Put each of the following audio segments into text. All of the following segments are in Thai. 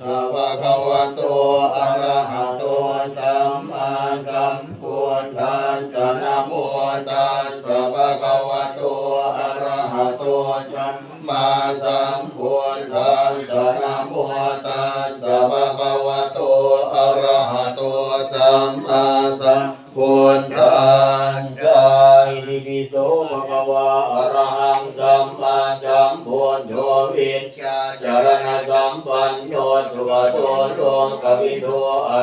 สวะคะวะโตอะระหะโตสัมมาสัมพุทธัสสะนะโมตัสสะภะคะวะโตอะระหะโตสัมมาสัมพุทธัสสะนะโมตัสสะภะคะวะโตอะระหะโตสัมมาสัมพุทธัส กวิ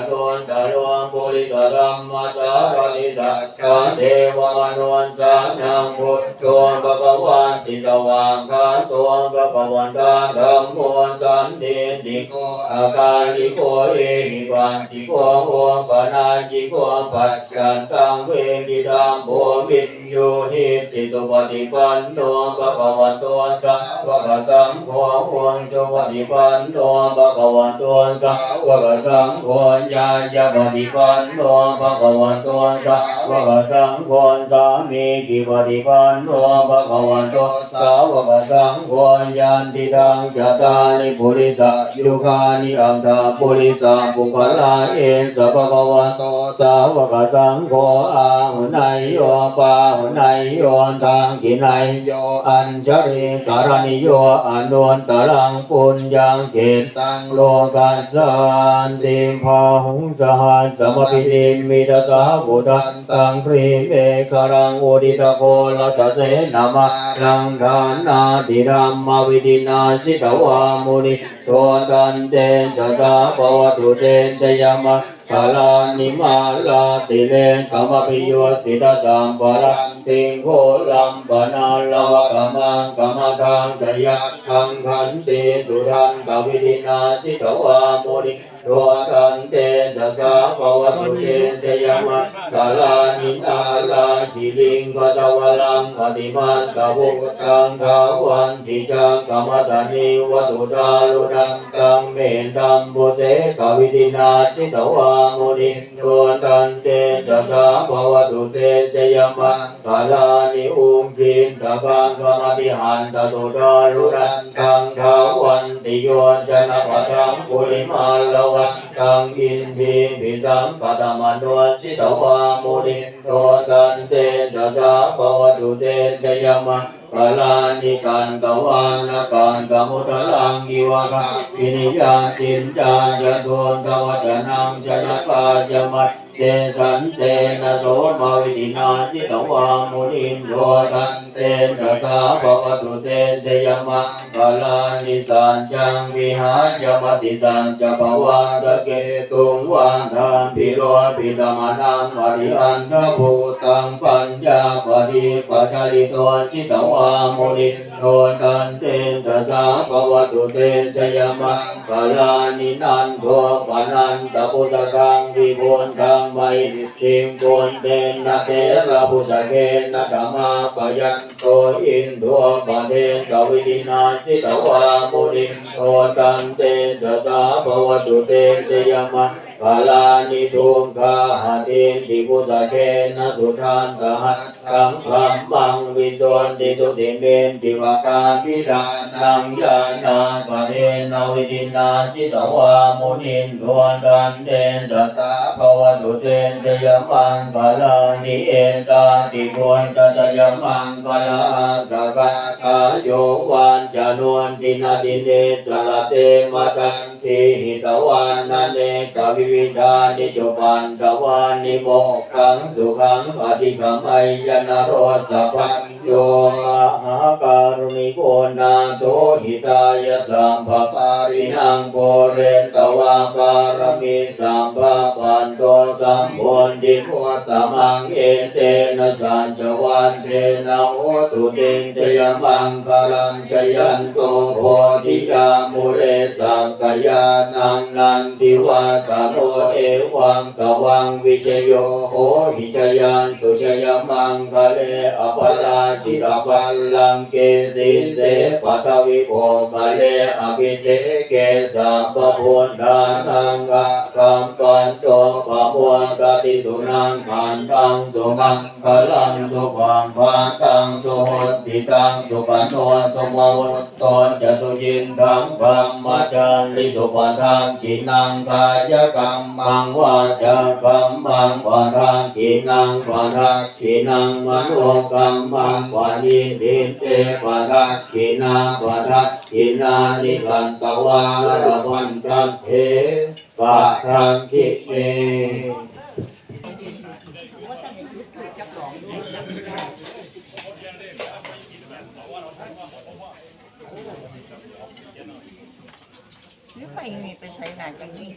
โตอนุตตรปุริสธรัมมาสารติสัจจเทวมนุสสานังพุทโธภะคะวันติสว่ากขาโตภะคะวันตาธัมโมสันติติโกอากาลิโกเอหิปัสสิโกโอปนาจิโกปัจจันตังเวทิตังโพวินโยหิติสุปฏิปันโนภะคะวะโตสาวกสังโฆโอจุปฏิปันโนภะคะวะโตสาวกสังโฆญาญาปฏิปันโนภะคะวะโตสาวกสังโฆสามีกิปฏิปันโนภะคะวะโตสาวกสังโฆยันติตังจตานิปุริสยุคานิอัมสาปุริสปุคลาเอสภะคะวะโตสาวกสังโฆอาหุนายโยปาหุนายโยทางกินายโยอัญชริการณิโยอนุนตรังปุญญังเกตังโลกัสสันติพาหุงสหัสสมปิปิติมิมิตตาตาบุบุตตตัตันตังครีเมฆรังอุดิตโพลตเสนามารังทานาติรัมมาวิดินาจิตวามุนิโทตันเตจะสาปวตุเตชยามา กาลานิมาลาติเลกามปิโยติตาสัมปรันติงโคลัมปนาลวะกามังกามทังชยทังขันติสุรันกวิดินาจิตวามุนิโรตันเตจะสาภวตุเตชยมะกาลานินาลาหิลิงกัจวรังอติมันกบุตังทาวันทิจังกรรมสานิวัตุตาลุนังตังเมนตัมบุเสกวิดินาจิตวามุนิโรตันเตจะสาภวตุเตชยมะกาลานิอุมพินตะพังกรรมติหันตสุตาลุนังตังทาวันติโยชนะปะทังปุริมาลวันตังอินทิปิสังปะตมโนชิตวามุนิโตตันเตจะสาภวตุเตชยมะ กาลานิการตวานาการตมุทลังกิวะคะอินิยาจินจายะโดนกวัจนังชยปาจมัต เตสันเตนะโสมาวิตินาจิตวามุนิโตตันเตจะสาภวตุเตชยมะกลานิสันจังวิหายมติสันจะภวาระเกตุงวันทานพิโรปิตมานังวริอันทภูตังปัญญาปฏิปัจจลิโตจิตวามุนิโตตันเตจะสาภวตุเตชยมะกลานินันโทปานันจะพุทธังวิโกนกังไมทิงโกนเตนะเทระภุสเกนะธรรมาปยันโตอินทัวปะเทสวิตินาจิตวามุนิโตตันเตจะสาภวตุเตชยมะ กาลานิทุมคาหาตินติกุสะเกนะสุทันตหัตถังพลัมมังวิจวนติตุติเมนติวากาพิธานังยานาปะเทนาวิตินาจิตวามุนินทวนดันเตจะสาภวตุเตชยมังกาลานิเอตาติโกนจะจยมังกาลากะกะคาโยวันจานวนตินาติเนจลเตมาตัน ติหิตวานาเนกวิวิธานิจุปันตวานิโมกขังสุขังปฏิกรรมยยนโรสปัญโยหาการุณิโกนาโทหิตายสัมภปารินังโกเรตวาการมิสัมภปันโตสัมโพธิโคตมังเอเตนะสัญจวันเชนะโหตุเตงชยมังคารังชยันโตโพธิยาม เรสังกยานังนันติวาตโมเอวังตวังวิเชโยโหหิชยันสุชยมังคะเลอปราชิรปัลลังเกสิเสปัทวิโภคะเลอภิเสเกสัมปพุทธานังกะกัมปันโตปะมัวกติสุนังขันตังสุมังคลังสุขังภาตังสุหติตังสุปันโนสุโมวุตโตจะสุยินทังพรหมจาริสุปทังกินังกายกรรมังวาจากรรมังวารากินังวารากินังมโนกรรมังวานิทิเตวารากินาวารากินานิกันตวาระวันตันเทปะทังคิเม หรือไปมีไปใช้งานกันนี่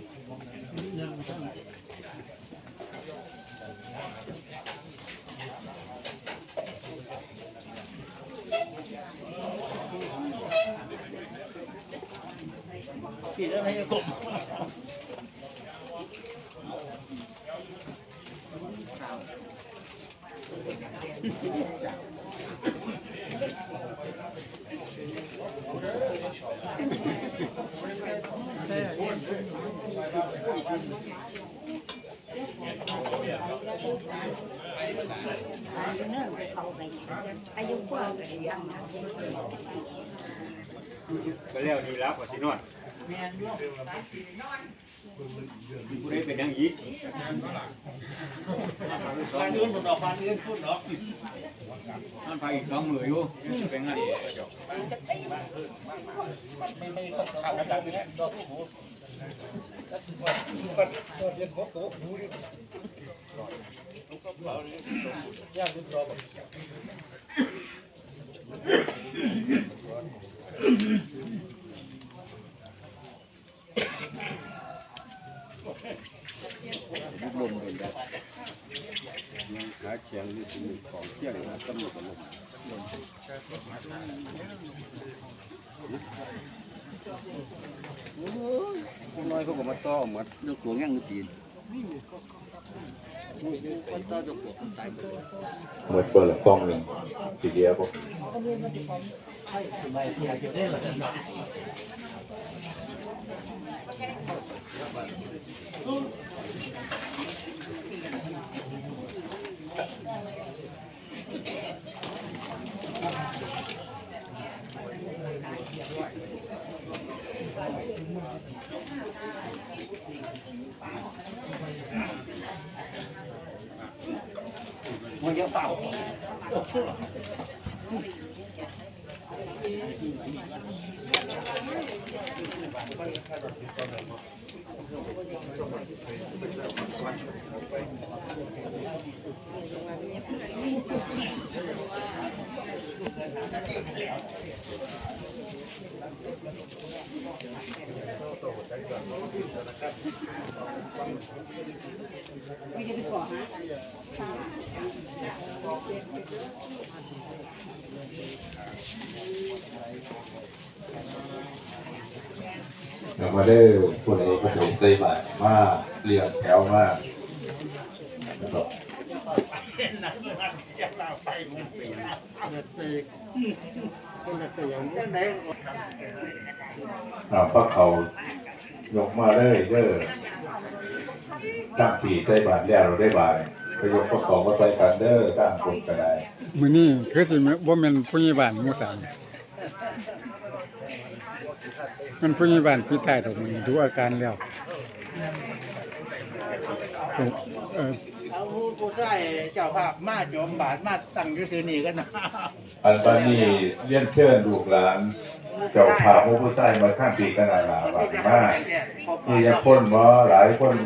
ปิดแล้วให้กลม อายุกว่าก็ยังก็แล้วนี่แล้วก็สินอนผู้ใดเป็นอยังยี้สองมื้อดอกพันอื่นพุ่นดอกมันไปอีกสองมื้ออยู่เป็นไงดู เจ้าหาเชียงนี่เป็นของเที่ยงนะตำรวจกันล งน้อยเขาก็มาต้อหมดเรื่องหลวงยังตีนเหมือนเปิดกล้องหนึ่งทีเดียว 我已经发过了过去了嗯嗯。 ไม่ได้ไปสอนนะเรามาได้คนเอกก็ผมใส่บาตรมาเรียงแถวมากนะครับ อ่าพระเขายกมาเลยเด้อตั้งปีใส่บาตรแล้วเราได้บาตรไปยกพระเขามาใส่กันเด้อตั้งคนก็ได้มื้อนี้คือสิบ่แม่นผู้ใหญ่บ้านหมู่สามมันผู้ใหญ่บ้านพี่ชายตรงนี้ดูอาการแล้วเออ ผู้ผู้ใช้เจ้าภาพมาโจมบาทมาตั้งอยู่ซื่อนี่กันนะอันบานี้เลี้ยนเชิญลูกหลาน เจ้าภาพหมู่ผู้ใส่มาข้ามปีกันนาลาบาดนี้มาขอบคุณมีคนบ่หลายคนบ่